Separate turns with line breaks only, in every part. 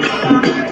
Thank you.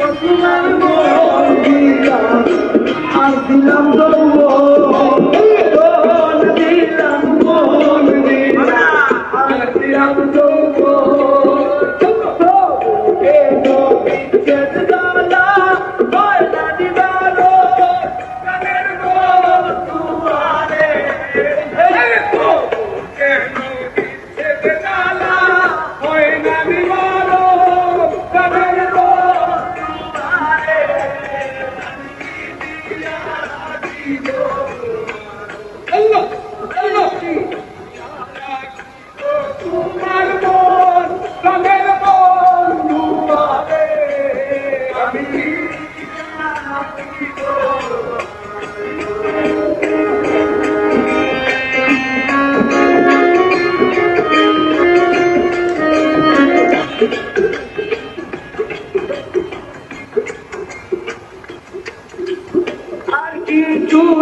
আর দিলাম দৌড়।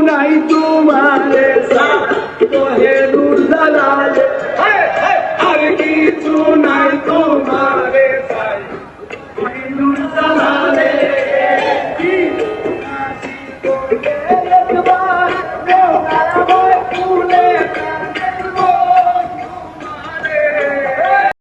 নাই তোমারে সা তোহে নুর দালাল আর কিছু